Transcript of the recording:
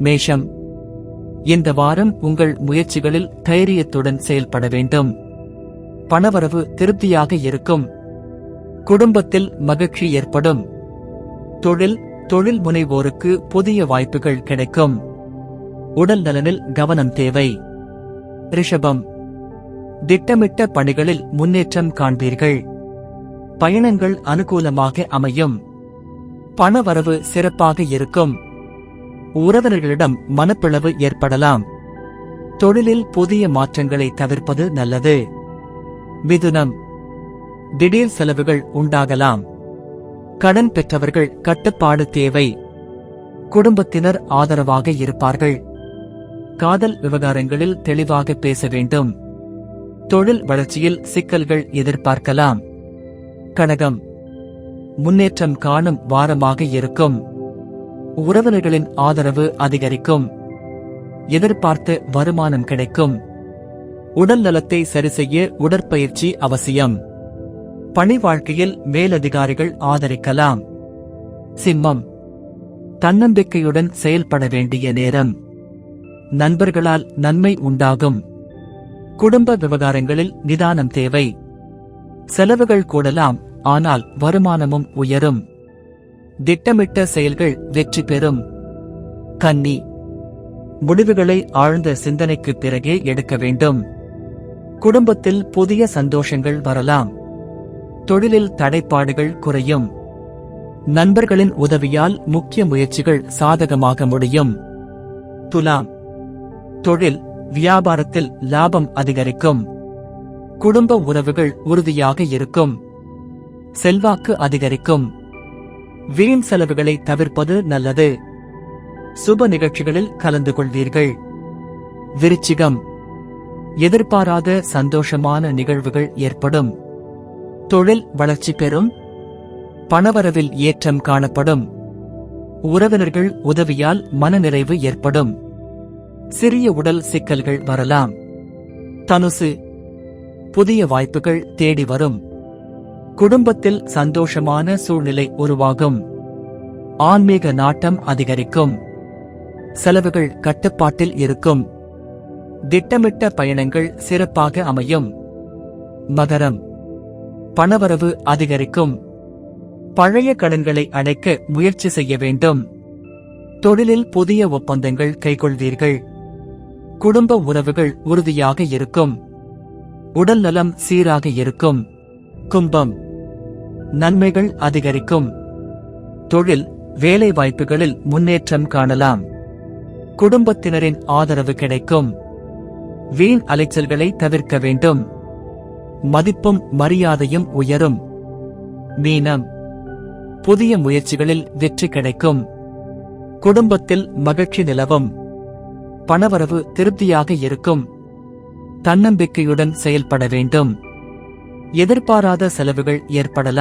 மேஷம். இந்த வாரம் உங்கள் முயற்சிகளில் தைரியத்துடன் செயல்பட வேண்டும். பணவரவு திருப்தியாக இருக்கும். குடும்பத்தில் மகிழ்ச்சி ஏற்படும். தொழில் தொழில் முனைவோருக்கு புதிய வாய்ப்புகள் கிடைக்கும். உடல் நலனில் கவனம் தேவை. ரிஷபம். திட்டமிட்ட பணிகளில் முன்னேற்றம் காண்பீர்கள். பயணங்கள் அனுகூலமாக அமையும். பணவரவு சிறப்பாக இருக்கும். உறவினர்களிடம் மனப்பிளவு ஏற்படலாம். தொழிலில் புதிய மாற்றங்களை தவிர்ப்பது நல்லது. மிதுனம். திடீர் செலவுகள் உண்டாகலாம். கடன் பெற்றவர்கள் கட்டுப்பாடு தேவை. குடும்பத்தினர் ஆதரவாக இருப்பார்கள். காதல் விவகாரங்களில் தெளிவாக பேச வேண்டும். தொழில் வளர்ச்சியில் சிக்கல்கள் எதிர்பார்க்கலாம். கனகம். முன்னேற்றம் காணும் வாரமாக இருக்கும். உறவினர்களின் ஆதரவு அதிகரிக்கும். எதிர்பார்த்து வருமானம் கிடைக்கும். உடல் நலத்தை சரிசெய்ய உடற்பயிற்சி அவசியம். பணி வாழ்க்கையில் மேலதிகாரிகள் ஆதரிக்கலாம். சிம்மம். தன்னம்பிக்கையுடன் செயல்பட வேண்டிய நேரம். நண்பர்களால் நன்மை உண்டாகும். குடும்ப விவகாரங்களில் நிதானம் தேவை. செலவுகள் கூடலாம் ஆனால் வருமானமும் உயரும். திட்டமிட்ட செயல்கள் வெற்றி பெறும். கன்னி முடிவுகளை ஆழ்ந்த சிந்தனைக்கு பிறகே எடுக்க வேண்டும். குடும்பத்தில் புதிய சந்தோஷங்கள் வரலாம். தொழிலில் தடைப்பாடுகள் குறையும். நண்பர்களின் உதவியால் முக்கிய முயற்சிகள் சாதகமாக முடியும். துலாம். தொழில் வியாபாரத்தில் லாபம் அதிகரிக்கும். குடும்ப உறவுகள் உறுதியாக இருக்கும். செல்வாக்கு அதிகரிக்கும். வீண் செலவுகளை தவிர்ப்பது நல்லது. சுப நிகழ்ச்சிகளில் கலந்து கொள்வீர்கள். விருச்சிகம். எதிர்பாராத சந்தோஷமான நிகழ்வுகள் ஏற்படும். தொழில் வளர்ச்சி பெறும். பணவரவில் ஏற்றம் காணப்படும். உறவினர்கள் உதவியால் மனநிறைவு ஏற்படும். சிறிய உடல் சிக்கல்கள் வரலாம். தனுசு. புதிய வாய்ப்புகள் தேடி வரும். குடும்பத்தில் சந்தோஷமான சூழ்நிலை உருவாகும். ஆன்மீக நாட்டம் அதிகரிக்கும். செலவுகள் கட்டுப்பாட்டில் இருக்கும். திட்டமிட்ட பயணங்கள் சிறப்பாக அமையும். மகரம். பணவரவு அதிகரிக்கும். பழைய கடன்களை அடைக்க முயற்சி செய்ய வேண்டும். தொழிலில் புதிய ஒப்பந்தங்கள் கைகொள்வீர்கள். குடும்ப உறவுகள் உறுதியாக இருக்கும். உடல்நலம் சீராக இருக்கும். கும்பம். நன்மைகள் அதிகரிக்கும். தொழில் வேலை வாய்ப்புகளில் முன்னேற்றம் காணலாம். குடும்பத்தினரின் ஆதரவு கிடைக்கும். வீண் அலைச்சல்களை தவிர்க்க வேண்டும். மதிப்பும் மரியாதையும் உயரும். மீனம். புதிய முயற்சிகளில் வெற்றி கிடைக்கும். குடும்பத்தில் மகிழ்ச்சி நிலவும். பணவரவு திருப்தியாக இருக்கும். தன்னம்பிக்கையுடன் செயல்பட வேண்டும். எதிர்பாராத செலவுகள் ஏற்படலாம்.